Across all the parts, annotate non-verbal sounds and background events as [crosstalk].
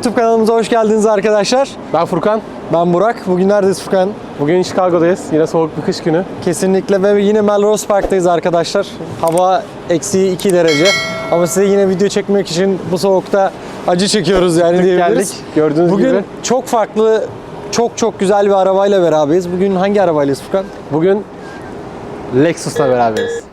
YouTube kanalımıza hoş geldiniz arkadaşlar. Ben Furkan. Ben Burak. Bugün neredeyiz Furkan? Bugün Chicago'dayız. Yine soğuk bir kış günü. Kesinlikle ve yine Melrose Park'tayız arkadaşlar. Hava eksi 2 derece. Ama size yine video çekmek için bu soğukta acı çekiyoruz yani diyebiliriz. geldik. Gördüğünüz Bugün gibi. çok farklı, çok çok güzel bir arabayla beraberiz. Bugün hangi arabaylayız Furkan? Bugün Lexus'la beraberiz.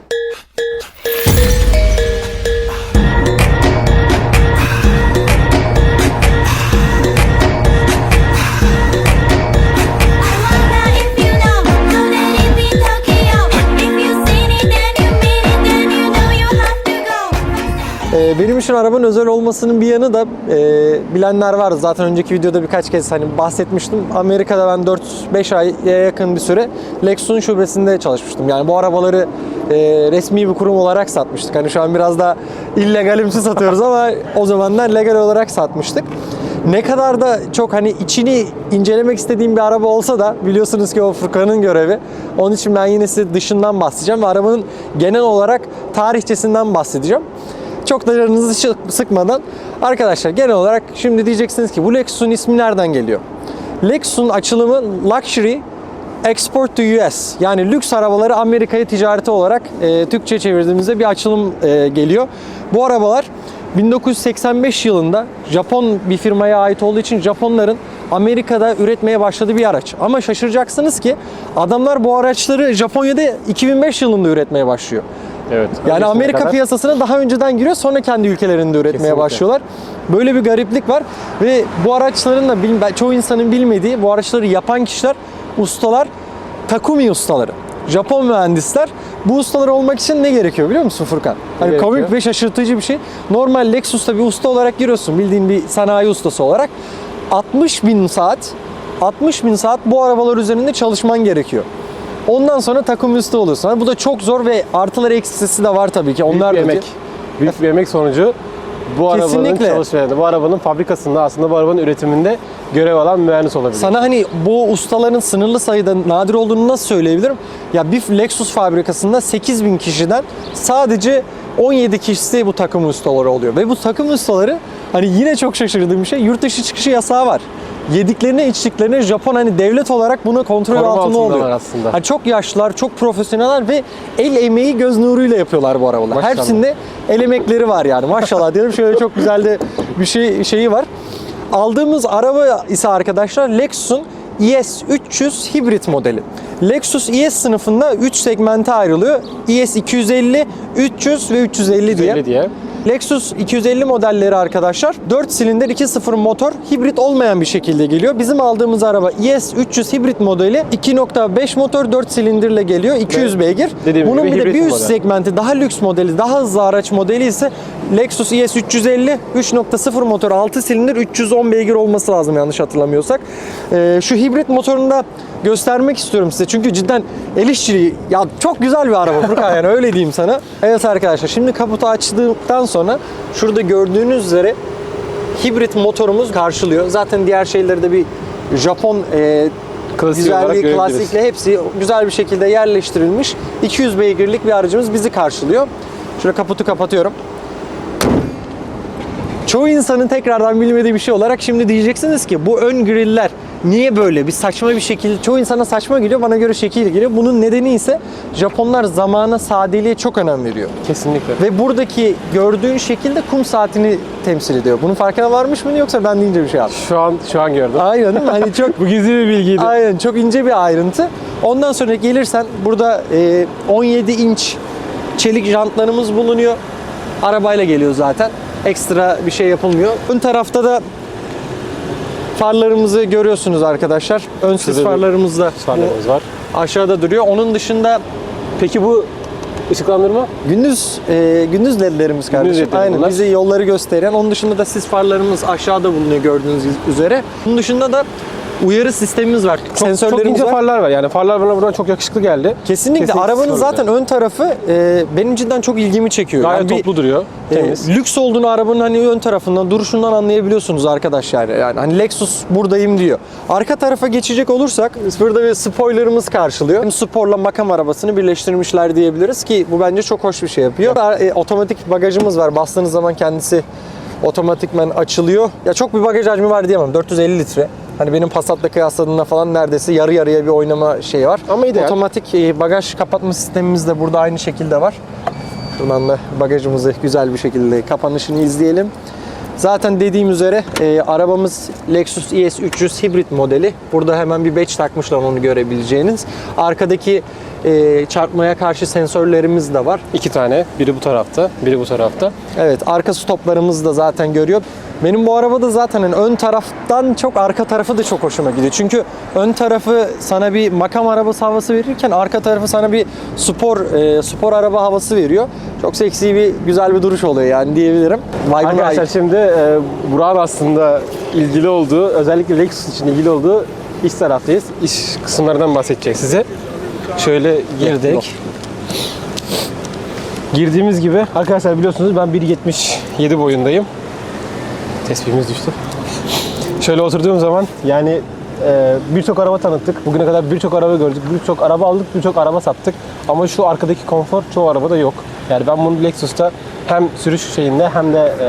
Benim için arabanın özel olmasının bir yanı da e, bilenler var. Zaten önceki videoda birkaç kez hani bahsetmiştim. Amerika'da ben 4-5 aya yakın bir süre Lexus'un şubesinde çalışmıştım. Yani bu arabaları e, resmi bir kurum olarak satmıştık. Hani şu an biraz da illegalimsi satıyoruz ama o zamanlar legal olarak satmıştık. Ne kadar da çok hani içini incelemek istediğim bir araba olsa da biliyorsunuz ki o Furkan'ın görevi. Onun için ben yine size dışından bahsedeceğim ve arabanın genel olarak tarihçesinden bahsedeceğim. Çok da canınızı sıkmadan. Arkadaşlar genel olarak şimdi diyeceksiniz ki bu Lexus'un ismi nereden geliyor? Lexus'un açılımı Luxury Export to US yani lüks arabaları Amerika'ya ticareti olarak e, Türkçe çevirdiğimizde bir açılım e, geliyor. Bu arabalar 1985 yılında Japon bir firmaya ait olduğu için Japonların Amerika'da üretmeye başladığı bir araç. Ama şaşıracaksınız ki adamlar bu araçları Japonya'da 2005 yılında üretmeye başlıyor. Evet. Yani Amerika kadar piyasasına daha önceden giriyor sonra kendi ülkelerinde üretmeye Kesinlikle. başlıyorlar. Böyle bir gariplik var ve bu araçların da bil- çoğu insanın bilmediği bu araçları yapan kişiler ustalar Takumi ustaları. Japon mühendisler. Bu ustalar olmak için ne gerekiyor biliyor musun Furkan? Hani gerekiyor? komik ve şaşırtıcı bir şey. Normal Lexus'ta bir usta olarak giriyorsun bildiğin bir sanayi ustası olarak. 60 bin saat 60 bin saat bu arabalar üzerinde çalışman gerekiyor. Ondan sonra takım usta oluyorsun. Hani bu da çok zor ve artıları eksisi de var tabii ki. büyük Onlar bir da emek. Büyük bir emek sonucu bu arabanın Kesinlikle. çalışmalarında, bu arabanın fabrikasında aslında bu arabanın üretiminde görev alan mühendis olabilir. Sana hani bu ustaların sınırlı sayıda nadir olduğunu nasıl söyleyebilirim? Ya bir Lexus fabrikasında 8000 kişiden sadece 17 kişisi bu takım ustaları oluyor. Ve bu takım ustaları hani yine çok şaşırdığım bir şey yurt dışı çıkışı yasağı var. Yediklerine içtiklerine Japon hani devlet olarak bunu kontrol Koruma altında oluyor. aslında. Hani çok yaşlılar, çok profesyoneller ve el emeği göz nuruyla yapıyorlar bu arabalar. Maşallah. Hepsinde el emekleri var yani maşallah diyorum. Şöyle çok güzel de bir şey şeyi var. Aldığımız araba ise arkadaşlar Lexus'un ES 300 hibrit modeli. Lexus ES sınıfında 3 segmente ayrılıyor. ES 250, 300 ve 350 diye. 350 diye. Lexus 250 modelleri arkadaşlar 4 silindir 2.0 motor hibrit olmayan bir şekilde geliyor. Bizim aldığımız araba ES 300 hibrit modeli 2.5 motor 4 silindirle geliyor 200 Ve beygir. dediğim Bunun gibi bir de bir üst model. segmenti daha lüks modeli daha hızlı araç modeli ise Lexus ES 350 3.0 motor 6 silindir 310 beygir olması lazım yanlış hatırlamıyorsak. Ee, şu hibrit motorunu da göstermek istiyorum size. Çünkü cidden el işçiliği ya çok güzel bir araba Furkan yani öyle diyeyim sana. Evet arkadaşlar şimdi kaputu açtıktan sonra şurada gördüğünüz üzere hibrit motorumuz karşılıyor. Zaten diğer şeyleri de bir Japon e, güzel bir görebiliriz. klasikle hepsi güzel bir şekilde yerleştirilmiş. 200 beygirlik bir aracımız bizi karşılıyor. Şöyle kaputu kapatıyorum. Çoğu insanın tekrardan bilmediği bir şey olarak şimdi diyeceksiniz ki bu ön griller niye böyle bir saçma bir şekilde çoğu insana saçma geliyor bana göre şekil geliyor. Bunun nedeni ise Japonlar zamana sadeliğe çok önem veriyor. Kesinlikle. Ve buradaki gördüğün şekilde kum saatini temsil ediyor. Bunun farkına varmış mıydın yoksa ben deyince bir şey yaptım? Şu an şu an gördüm. Aynen değil mi? Hani çok [laughs] Bu gizli bir bilgiydi. Aynen çok ince bir ayrıntı. Ondan sonra gelirsen burada e, 17 inç çelik jantlarımız bulunuyor. Arabayla geliyor zaten. Ekstra bir şey yapılmıyor. Ön tarafta da farlarımızı görüyorsunuz arkadaşlar. Ön sis Şurada bir farlarımız da Farlarımız var. aşağıda duruyor. Onun dışında Peki bu ışıklandırma? gündüz e, gündüz ledlerimiz kardeşim. ledleri Aynen bunlar. bize yolları gösteren. Onun dışında da sis farlarımız aşağıda bulunuyor gördüğünüz üzere. Bunun dışında da uyarı sistemimiz var. Çok, Sensörlerimiz çok ince var. farlar var. Yani farlar bana buradan çok yakışıklı geldi. Kesinlikle. Kesinlikle Arabanın zaten ön tarafı e, benim cidden çok ilgimi çekiyor. Gayet Yani bir, toplu duruyor. e, Temiz. lüks olduğunu arabanın hani ön tarafından, duruşundan anlayabiliyorsunuz arkadaşlar. Yani hani Lexus buradayım diyor. Arka tarafa geçecek olursak burada bir spoilerımız karşılıyor. Hem sporla makam arabasını birleştirmişler diyebiliriz ki bu bence çok hoş bir şey yapıyor. E, otomatik bagajımız var. Bastığınız zaman kendisi otomatikmen açılıyor. Ya çok bir bagaj hacmi var diyemem. 450 litre. Hani benim Passat'la kıyasladığımda falan neredeyse yarı yarıya bir oynama şeyi var. Ama ideal. Otomatik e, bagaj kapatma sistemimiz de burada aynı şekilde var. Şuradan da bagajımızı güzel bir şekilde kapanışını izleyelim. Zaten dediğim üzere e, arabamız Lexus ES 300 hibrit modeli. Burada hemen bir badge takmışlar onu görebileceğiniz. Arkadaki e, çarpmaya karşı sensörlerimiz de var. İki tane. Biri bu tarafta, biri bu tarafta. Evet arka stoplarımız da zaten görüyor. Benim bu arabada zaten hani ön taraftan çok arka tarafı da çok hoşuma gidiyor. Çünkü ön tarafı sana bir makam arabası havası verirken arka tarafı sana bir spor e, spor araba havası veriyor. Çok seksi bir güzel bir duruş oluyor yani diyebilirim. Vibe'ına Arkadaşlar ait. şimdi e, Burak'ın aslında ilgili olduğu, özellikle Lexus için ilgili olduğu iç taraftayız. İş kısımlarından bahsedecek size. Şöyle girdik. Girdiğimiz gibi arkadaşlar biliyorsunuz ben 1.77 boyundayım. Tespihimiz düştü. Şöyle oturduğum zaman yani e, birçok araba tanıttık. Bugüne kadar birçok araba gördük. Birçok araba aldık, birçok araba sattık. Ama şu arkadaki konfor çoğu arabada yok. Yani ben bunu Lexus'ta hem sürüş şeyinde hem de e,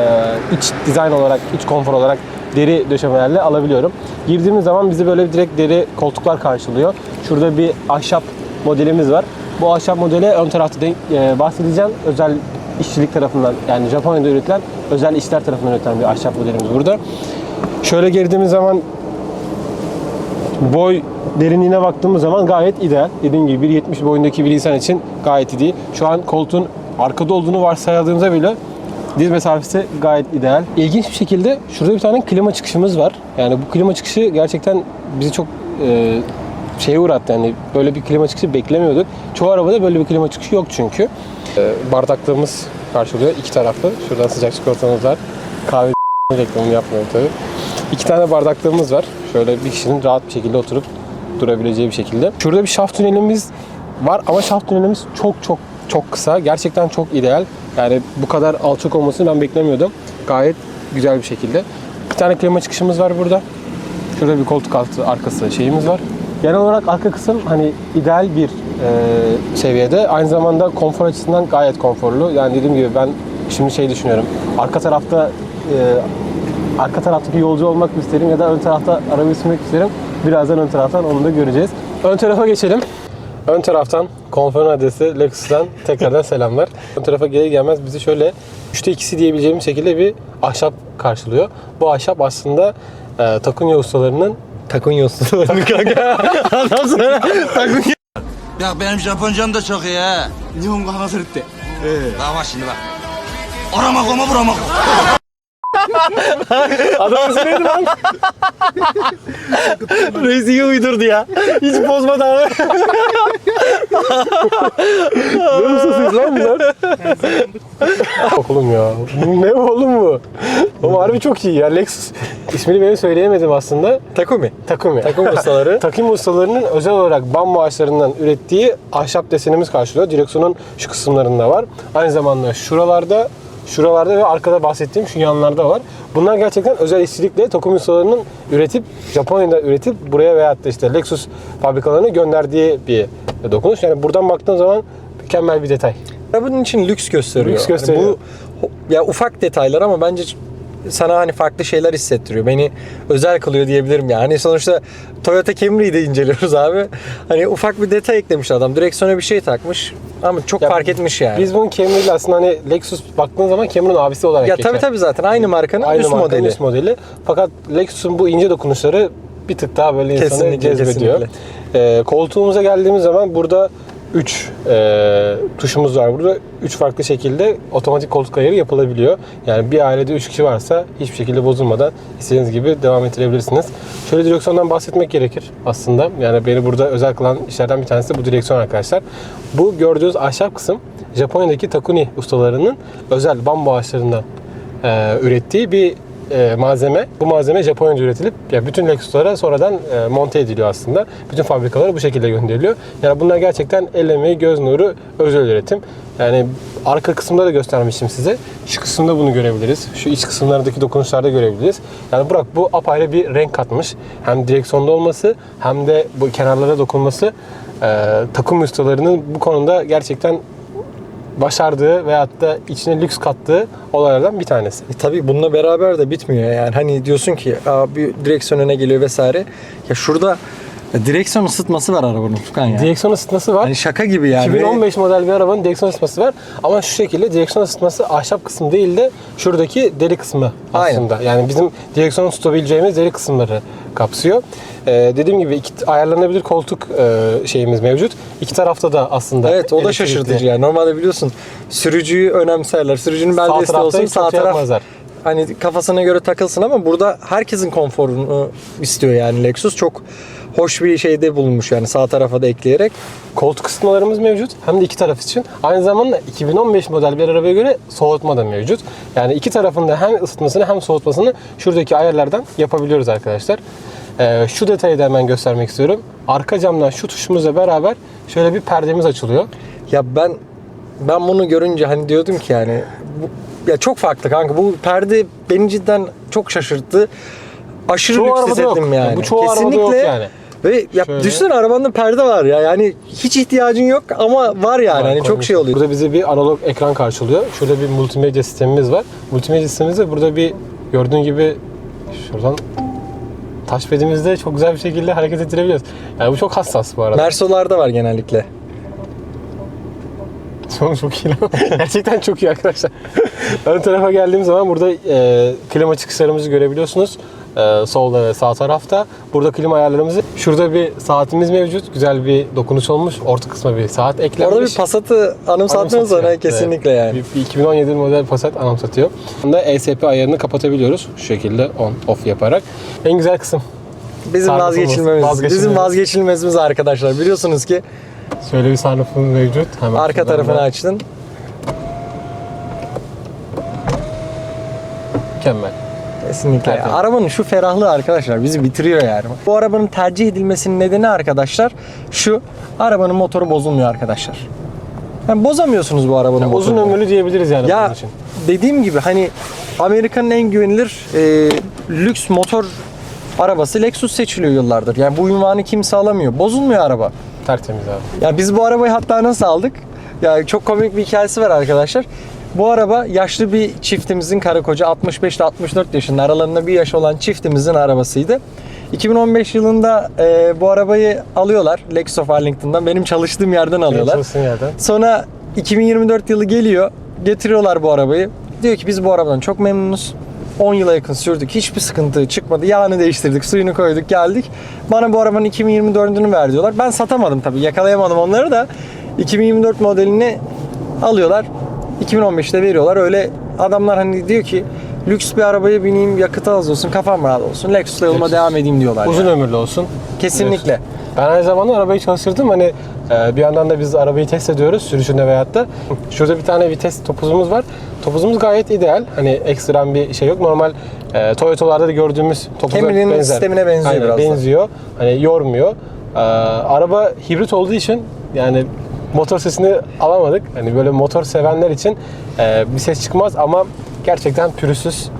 iç dizayn olarak, iç konfor olarak deri döşemelerle alabiliyorum. Girdiğimiz zaman bizi böyle direkt deri koltuklar karşılıyor. Şurada bir ahşap modelimiz var. Bu ahşap modele ön tarafta denk, e, bahsedeceğim. Özel işçilik tarafından yani Japonya'da üretilen özel işler tarafından üretilen bir ahşap modelimiz burada. Şöyle girdiğimiz zaman boy derinliğine baktığımız zaman gayet ideal. Dediğim gibi 1.70 boyundaki bir insan için gayet iyi. Şu an koltuğun arkada olduğunu varsayaldığımızda bile diz mesafesi gayet ideal. İlginç bir şekilde şurada bir tane klima çıkışımız var. Yani bu klima çıkışı gerçekten bizi çok e, şeye uğrattı. Yani böyle bir klima çıkışı beklemiyorduk. Çoğu arabada böyle bir klima çıkışı yok çünkü. E, bardaklığımız karşılıyor iki taraflı. Şuradan sıcak çikolatamız var. Kahve [laughs] reklamını yapmıyorum tabii. İki tane bardaklığımız var. Şöyle bir kişinin rahat bir şekilde oturup durabileceği bir şekilde. Şurada bir şaft tünelimiz var ama şaft tünelimiz çok çok çok kısa. Gerçekten çok ideal. Yani bu kadar alçak olmasını ben beklemiyordum. Gayet güzel bir şekilde. Bir tane klima çıkışımız var burada. Şurada bir koltuk altı arkası şeyimiz var. Genel olarak arka kısım hani ideal bir e, seviyede. Aynı zamanda konfor açısından gayet konforlu. Yani dediğim gibi ben şimdi şey düşünüyorum. Arka tarafta e, arka taraftaki yolcu olmak mı isterim ya da ön tarafta arabayı sürmek isterim. Birazdan ön taraftan onu da göreceğiz. Ön tarafa geçelim. Ön taraftan konferans adresi Lexus'tan tekrardan [laughs] selamlar. Ön tarafa gelir gelmez bizi şöyle 3'te 2'si diyebileceğimiz şekilde bir ahşap karşılıyor. Bu ahşap aslında e, Takunya ustalarının Takunya ustaları kanka. Adam sana Takunya. Ya benim Japoncam da çok iyi ha. 日本語話せるって。Bak bak şimdi bak. Orama koma burama koma. Adam neydi lan? Reis iyi uydurdu ya. Hiç bozmadı abi. ne ustasıyız lan bunlar? oğlum ya. Bu ne oğlum bu? Oğlum harbi çok iyi ya. Lexus. İsmini benim söyleyemedim aslında. Takumi. Takumi. Takım ustaları. [laughs] Takım ustalarının özel olarak bambu ağaçlarından ürettiği ahşap desenimiz karşılıyor. Direksiyonun şu kısımlarında var. Aynı zamanda şuralarda şuralarda ve arkada bahsettiğim şu yanlarda var. Bunlar gerçekten özel işçilikle Takumi ustalarının üretip Japonya'da üretip buraya veyahut da işte Lexus fabrikalarına gönderdiği bir dokunuş. Yani buradan baktığın zaman mükemmel bir detay. Arabanın için lüks gösteriyor. Lüks gösteriyor. bu ya ufak detaylar ama bence sana hani farklı şeyler hissettiriyor. Beni özel kılıyor diyebilirim yani. Hani sonuçta Toyota Camry'yi de inceliyoruz abi. Hani ufak bir detay eklemiş adam. Direksiyona bir şey takmış ama çok Ya fark etmiş yani. Biz bunun Camry ile aslında hani Lexus baktığın zaman Camry'nin abisi olarak ya geçer. tabii tabii zaten aynı markanın Aynı üst markanın modeli. üst modeli. Fakat Lexus'un bu ince dokunuşları bir tık daha böyle insanı Kesinlikle, cezbediyor. Ee, koltuğumuza geldiğimiz zaman burada 3 tuşumuz var burada. 3 farklı şekilde otomatik koltuk ayarı yapılabiliyor. Yani bir ailede 3 kişi varsa hiçbir şekilde bozulmadan istediğiniz gibi devam ettirebilirsiniz. Şöyle direksiyondan bahsetmek gerekir aslında. Yani beni burada özel kılan işlerden bir tanesi bu direksiyon arkadaşlar. Bu gördüğünüz ahşap kısım Japonya'daki Takuni ustalarının özel bambu ağaçlarından e, ürettiği bir e, malzeme. Bu malzeme Japonya'da üretilip ya bütün Lexus'lara sonradan e, monte ediliyor aslında. Bütün fabrikalara bu şekilde gönderiliyor. Yani bunlar gerçekten el emeği, göz nuru, özel üretim. Yani arka kısımda da göstermiştim size. Şu kısımda bunu görebiliriz. Şu iç kısımlardaki dokunuşlarda görebiliriz. Yani Burak bu apayrı bir renk katmış. Hem direksiyonda olması hem de bu kenarlara dokunması e, takım ustalarının bu konuda gerçekten başardığı veyahut da içine lüks kattığı olaylardan bir tanesi. E tabii bununla beraber de bitmiyor yani. Hani diyorsun ki Aa, bir direksiyon öne geliyor vesaire. Ya şurada direksiyon ısıtması var arabanın Furkan ya. Direksiyon ısıtması var. Hani şaka gibi yani. 2015 model bir arabanın direksiyon ısıtması var. Ama şu şekilde direksiyon ısıtması ahşap kısmı değil de şuradaki deri kısmı Aynen. aslında. Yani bizim direksiyonu tutabileceğimiz deri kısımları kapsıyor. Ee, dediğim gibi iki ayarlanabilir koltuk e, şeyimiz mevcut. İki tarafta da aslında Evet o da elektrikli. şaşırtıcı yani. Normalde biliyorsun sürücüyü önemserler. Sürücünün Sağ desteği tarafta olsun hiç sağ şey taraf yapmazlar. Hani kafasına göre takılsın ama burada herkesin konforunu istiyor yani Lexus. Çok hoş bir şeyde bulunmuş yani sağ tarafa da ekleyerek. Koltuk ısıtmalarımız mevcut. Hem de iki taraf için. Aynı zamanda 2015 model bir arabaya göre soğutma da mevcut. Yani iki tarafında hem ısıtmasını hem soğutmasını şuradaki ayarlardan yapabiliyoruz arkadaşlar. Ee, şu detayı da hemen göstermek istiyorum. Arka camdan şu tuşumuzla beraber şöyle bir perdemiz açılıyor. Ya ben ben bunu görünce hani diyordum ki yani bu, ya çok farklı kanka. Bu perde beni cidden çok şaşırttı. Aşırı Çoğu lüks arabada yok. hissettim yani. Ya bu çoğu arabada yok yani. Ve ya Şöyle. düşünsene arabanda perde var ya. Yani hiç ihtiyacın yok ama var yani. hani çok şey oluyor. Burada bize bir analog ekran karşılıyor. Şurada bir multimedya sistemimiz var. Multimedya sistemimizde burada bir gördüğün gibi şuradan touchpad'imizde çok güzel bir şekilde hareket ettirebiliyoruz. Yani bu çok hassas bu arada. Mersolarda var genellikle. Sonu çok iyi lan. [laughs] Gerçekten çok iyi arkadaşlar. Ön tarafa geldiğim zaman burada e, klima çıkışlarımızı görebiliyorsunuz. E, solda ve sağ tarafta. Burada klima ayarlarımızı. Şurada bir saatimiz mevcut. Güzel bir dokunuş olmuş. Orta kısma bir saat eklenmiş. Orada bir Passat'ı anımsattınız ona kesinlikle Evet. yani. Bir, bir 2017 model Passat anımsatıyor. Bunda ESP ayarını kapatabiliyoruz. Şu şekilde on off yaparak. En güzel kısım. Bizim Sarnıfımız, vazgeçilmemiz. vazgeçilmemiz. Bizim vazgeçilmezimiz arkadaşlar. Biliyorsunuz ki Şöyle bir sunroofumuz mevcut. Hemen arka şuradan tarafını da- açtın. Mükemmel. Kesinlikle. Evet. Arabanın şu ferahlığı arkadaşlar bizi bitiriyor yani. Bu arabanın tercih edilmesinin nedeni arkadaşlar şu. Arabanın motoru bozulmuyor arkadaşlar. Yani bozamıyorsunuz bu arabanın Yani motorunu. uzun ömürlü diyebiliriz yani bunun Ya için. dediğim gibi hani Amerika'nın en güvenilir e, lüks motor arabası Lexus seçiliyor yıllardır. Yani bu ünvanı kimse alamıyor. Bozulmuyor araba. Tertemiz abi. Ya biz bu arabayı hatta nasıl aldık? Ya çok komik bir hikayesi var arkadaşlar. Bu araba yaşlı bir çiftimizin karı koca 65 ile 64 yaşında aralarında bir yaş olan çiftimizin arabasıydı. 2015 yılında e, bu arabayı alıyorlar Lexus of Arlington'dan. Benim çalıştığım yerden alıyorlar. Çalışsın yerden. Sonra 2024 yılı geliyor. Getiriyorlar bu arabayı. Diyor ki biz bu arabadan çok memnunuz. 10 yıla yakın sürdük. Hiçbir sıkıntı çıkmadı. Yağını değiştirdik, suyunu koyduk, geldik. Bana bu arabanın 2024'ünü ver diyorlar. Ben satamadım tabii. Yakalayamadım onları da. 2024 modelini alıyorlar. 2015'te veriyorlar. Öyle adamlar hani diyor ki lüks bir arabaya bineyim, yakıtı az olsun, kafam rahat olsun. Lexus'la yoluma Lexus. devam edeyim diyorlar. Uzun yani. ömürlü olsun. Kesinlikle. Ben aynı zamanda arabayı çalıştırdım. Hani bir yandan da biz arabayı test ediyoruz sürüşünde veyahut da. Şurada bir tane vites topuzumuz var. Topuzumuz gayet ideal. Hani ekstrem bir şey yok. Normal e, Toyota'larda da gördüğümüz topuza Cameron'in benzer. sistemine benziyor Aynen, biraz da. benziyor. Hani yormuyor. E, araba hibrit olduğu için yani motor sesini alamadık. Hani böyle motor sevenler için e, bir ses çıkmaz ama gerçekten pürüzsüz.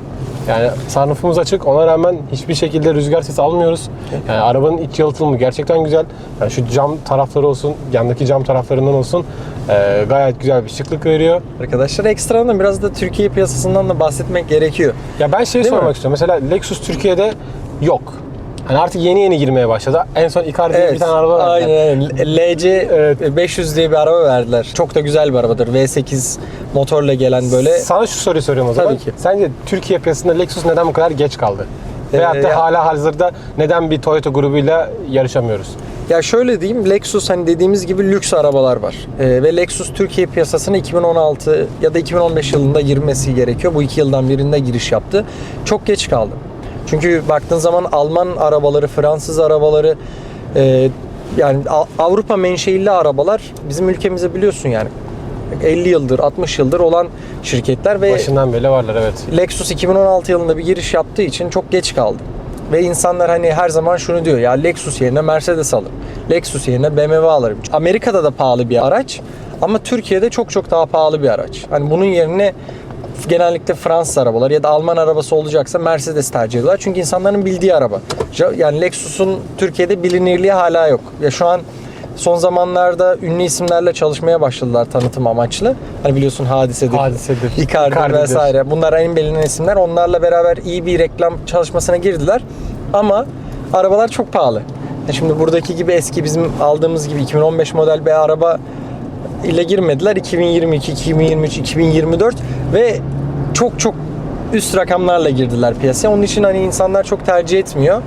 Yani sunroofumuz açık. Ona rağmen hiçbir şekilde rüzgar sesi almıyoruz. Yani arabanın iç yalıtımı gerçekten güzel. Yani şu cam tarafları olsun, yandaki cam taraflarından olsun e, gayet güzel bir şıklık veriyor. Arkadaşlar ekstradan biraz da Türkiye piyasasından da bahsetmek gerekiyor. Ya ben şey Değil sormak mi? istiyorum. Mesela Lexus Türkiye'de yok. Hani artık yeni yeni girmeye başladı. En son Icar diye bir tane araba vardı. Aynen. LC 500 diye bir araba verdiler. Çok da güzel bir arabadır. V8 motorla gelen böyle. Sana şu soruyu soruyorum o zaman. Tabii ki. Sence Türkiye piyasasında Lexus neden bu kadar geç kaldı? Ee, Veyahut da ya- hala hazırda neden bir Toyota grubuyla yarışamıyoruz? Ya şöyle diyeyim Lexus hani dediğimiz gibi lüks arabalar var. Ee, ve Lexus Türkiye piyasasına 2016 ya da 2015 yılında girmesi gerekiyor. Bu iki yıldan birinde giriş yaptı. Çok geç kaldı. Çünkü baktığın zaman Alman arabaları, Fransız arabaları e, yani Avrupa menşeili arabalar bizim ülkemize biliyorsun yani 50 yıldır 60 yıldır olan şirketler ve Başından beri varlar evet. Lexus 2016 yılında bir giriş yaptığı için çok geç kaldı. Ve insanlar hani her zaman şunu diyor ya Lexus yerine Mercedes alırım. Lexus yerine BMW alırım. Amerika'da da pahalı bir araç ama Türkiye'de çok çok daha pahalı bir araç. Hani bunun yerine genellikle Fransız arabalar ya da Alman arabası olacaksa Mercedes tercih ediyorlar. Çünkü insanların bildiği araba. Yani Lexus'un Türkiye'de bilinirliği hala yok. Ya şu an son zamanlarda ünlü isimlerle çalışmaya başladılar tanıtım amaçlı. Hani biliyorsun Hadise'dir, Hadisedir, Icardi Icardi'dir. vesaire. Bunlar en bilinen isimler. Onlarla beraber iyi bir reklam çalışmasına girdiler. Ama arabalar çok pahalı. Ya Şimdi buradaki gibi eski bizim aldığımız gibi 2015 model bir araba ile girmediler. 2022, 2023, 2024 ve çok çok üst rakamlarla girdiler piyasaya. Onun için hani insanlar çok tercih etmiyor.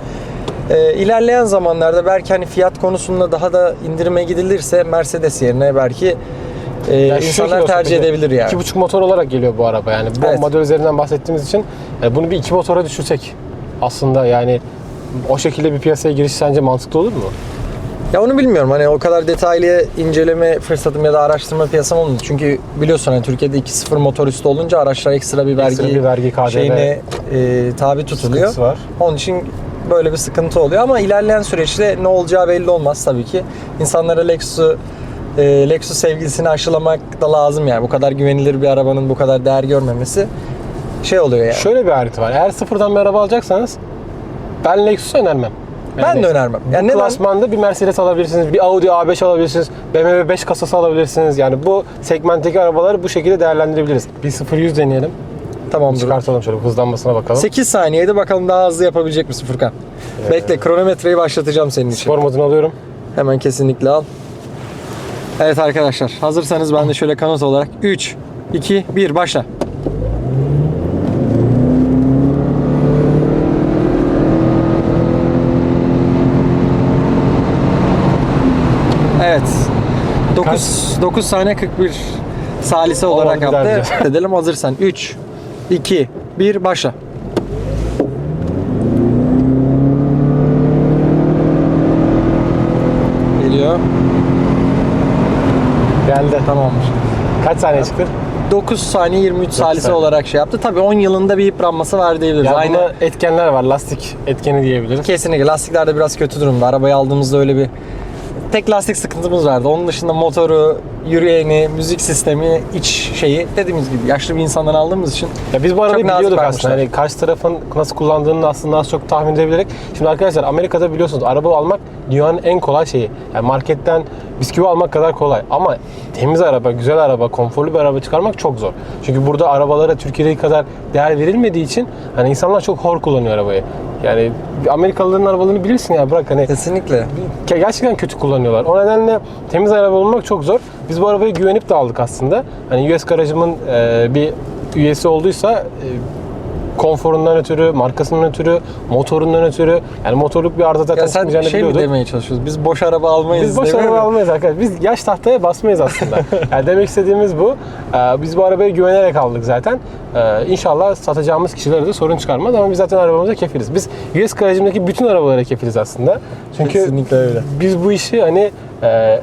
Ee, ilerleyen zamanlarda belki hani fiyat konusunda daha da indirime gidilirse Mercedes yerine belki e, Yani insanlar tercih peki, edebilir yani. İki buçuk motor olarak geliyor bu araba yani. Bu Evet. model üzerinden bahsettiğimiz için e, bunu bir iki motora düşürsek aslında yani o şekilde bir piyasaya giriş sence mantıklı olur mu? Ya onu bilmiyorum hani o kadar detaylı inceleme fırsatım ya da araştırma piyasam olmadı. Çünkü biliyorsun hani Türkiye'de 2.0 motor üstü olunca araçlar ekstra bir vergi, Ekstra bir vergi, KDV şeyine e, tabi tutuluyor. Var. Onun için böyle bir sıkıntı oluyor ama ilerleyen süreçte ne olacağı belli olmaz tabii ki. İnsanlara Lexus'u e, Lexus sevgilisini aşılamak da lazım yani. Bu kadar güvenilir bir arabanın bu kadar değer görmemesi şey oluyor yani. Şöyle bir ayrıntı var. Eğer sıfırdan bir araba alacaksanız ben Lexus'u önermem. Ben de önermem. Bu Yani neden? klasmanda bir Mercedes alabilirsiniz, bir Audi A5 alabilirsiniz, BMW 5 kasası alabilirsiniz. Yani bu segmentteki arabaları bu şekilde değerlendirebiliriz. Bir 0-100 deneyelim. Tamamdır. Çıkartalım şöyle hızlanmasına bakalım. 8 saniyede bakalım daha hızlı yapabilecek misin Furkan? Bekle kronometreyi başlatacağım senin için. Spor modunu alıyorum. Hemen kesinlikle al. Evet arkadaşlar hazırsanız ben de şöyle kanıt olarak 3, 2, 1 başla. Evet. 9, 9 saniye 41 salise olarak daha yaptı. [laughs] Edelim hazırsan. 3, 2, 1 başla. Geliyor. Geldi. Tamamdır. Kaç saniye çıktı? 9 saniye 23 salise saniye. olarak şey yaptı. Tabii 10 yılında bir yıpranması var diyebiliriz. Ya Aynı etkenler var. Lastik etkeni diyebiliriz. kesinlikle lastikler de biraz kötü durumda. Arabayı aldığımızda öyle bir tek lastik sıkıntımız vardı. Onun dışında motoru, yürüyeni, müzik sistemi, iç şeyi dediğimiz gibi yaşlı bir insandan aldığımız için Ya biz bu arabayı nazik biliyorduk aslında. Hani karşı tarafın nasıl kullandığını aslında az çok tahmin edebilerek. Şimdi arkadaşlar Amerika'da biliyorsunuz araba almak dünyanın en kolay şeyi. Yani marketten bisküvi almak kadar kolay. Ama temiz araba, güzel araba, konforlu bir araba çıkarmak çok zor. Çünkü burada arabalara Türkiye'deki kadar değer verilmediği için hani insanlar çok hor kullanıyor arabayı. Yani Amerikalıların arabalarını bilirsin ya bırak hani kesinlikle Ge- gerçekten kötü kullanıyorlar. O nedenle temiz araba bulmak çok zor. Biz bu arabayı güvenip de aldık aslında. Hani US garajımın e, bir üyesi olduysa e, konforundan ötürü, markasından ötürü, motorundan ötürü yani motorluk bir arıza zaten ya sen çıkmayacağını şey mi biliyorduk. demeye çalışıyoruz? Biz boş araba almayız. Biz boş araba mu? almayız arkadaşlar. Biz yaş tahtaya basmayız aslında. [laughs] yani demek istediğimiz bu. Ee, Biz bu arabayı güvenerek aldık zaten. Ee, İnşallah satacağımız kişilere de sorun çıkarmaz ama biz zaten arabamıza kefiliz. Biz US garajımdaki bütün arabalara kefiliz aslında. Çünkü Kesinlikle öyle. biz bu işi hani e,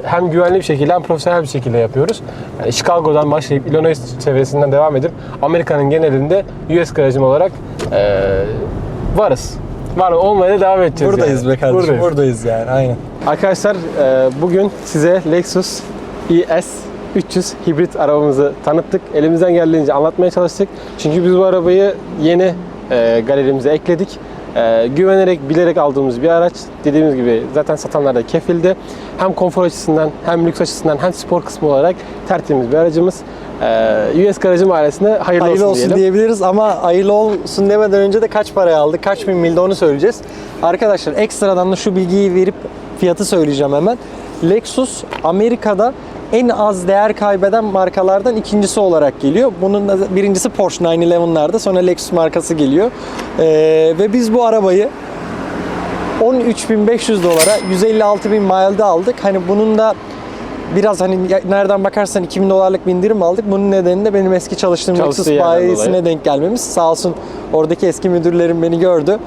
hem güvenli bir şekilde hem profesyonel bir şekilde yapıyoruz. Yani Chicago'dan başlayıp Illinois çevresinden devam edip Amerika'nın genelinde US garajım olarak e, varız. Var olmaya da devam edeceğiz. Buradayız yani. be kardeşim. Buradayız. Buradayız yani aynen. Arkadaşlar e, bugün size Lexus IS 300 hibrit arabamızı tanıttık. Elimizden geldiğince anlatmaya çalıştık. Çünkü biz bu arabayı yeni e, galerimize ekledik. E, güvenerek, bilerek aldığımız bir araç. Dediğimiz gibi zaten satanlar da kefildi. Hem konfor açısından, hem lüks açısından, hem spor kısmı olarak tertemiz bir aracımız. E, US Garajım ailesine hayırlı, Hayırlı olsun, diyelim. diyebiliriz ama hayırlı olsun demeden önce de kaç paraya aldık, kaç bin milde onu söyleyeceğiz. Arkadaşlar ekstradan da şu bilgiyi verip fiyatı söyleyeceğim hemen. Lexus Amerika'da en az değer kaybeden markalardan ikincisi olarak geliyor. Bunun da birincisi Porsche 911'larda sonra Lexus markası geliyor. Ee, ve biz bu arabayı 13.500 dolara 156 bin mile'de aldık. Hani bunun da biraz hani nereden bakarsan 2000 dolarlık bir indirim aldık. Bunun nedeni de benim eski çalıştığım Çalıştığı Lexus bayisine denk gelmemiz. Sağ olsun oradaki eski müdürlerim beni gördü.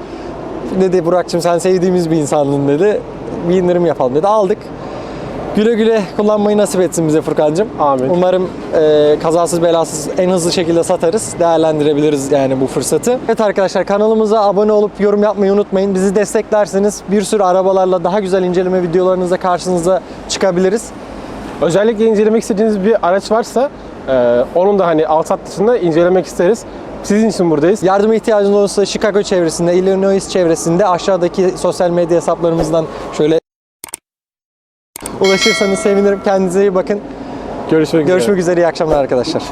Dedi Burak'cığım sen sevdiğimiz bir insandın dedi. Bir indirim yapalım dedi. Aldık. Güle güle kullanmayı nasip etsin bize Furkan'cığım. Amin. Umarım e, kazasız belasız en hızlı şekilde satarız. Değerlendirebiliriz yani bu fırsatı. Evet arkadaşlar kanalımıza abone olup yorum yapmayı unutmayın. Bizi desteklerseniz bir sürü arabalarla daha güzel inceleme videolarınızla karşınıza çıkabiliriz. Özellikle incelemek istediğiniz bir araç varsa e, onun da hani alt hat dışında incelemek isteriz. Sizin için buradayız. Yardıma ihtiyacınız olursa Chicago çevresinde, Illinois çevresinde aşağıdaki sosyal medya hesaplarımızdan şöyle ulaşırsanız sevinirim. Kendinize iyi bakın. Görüşmek üzere. Görüşmek üzere. iyi akşamlar arkadaşlar.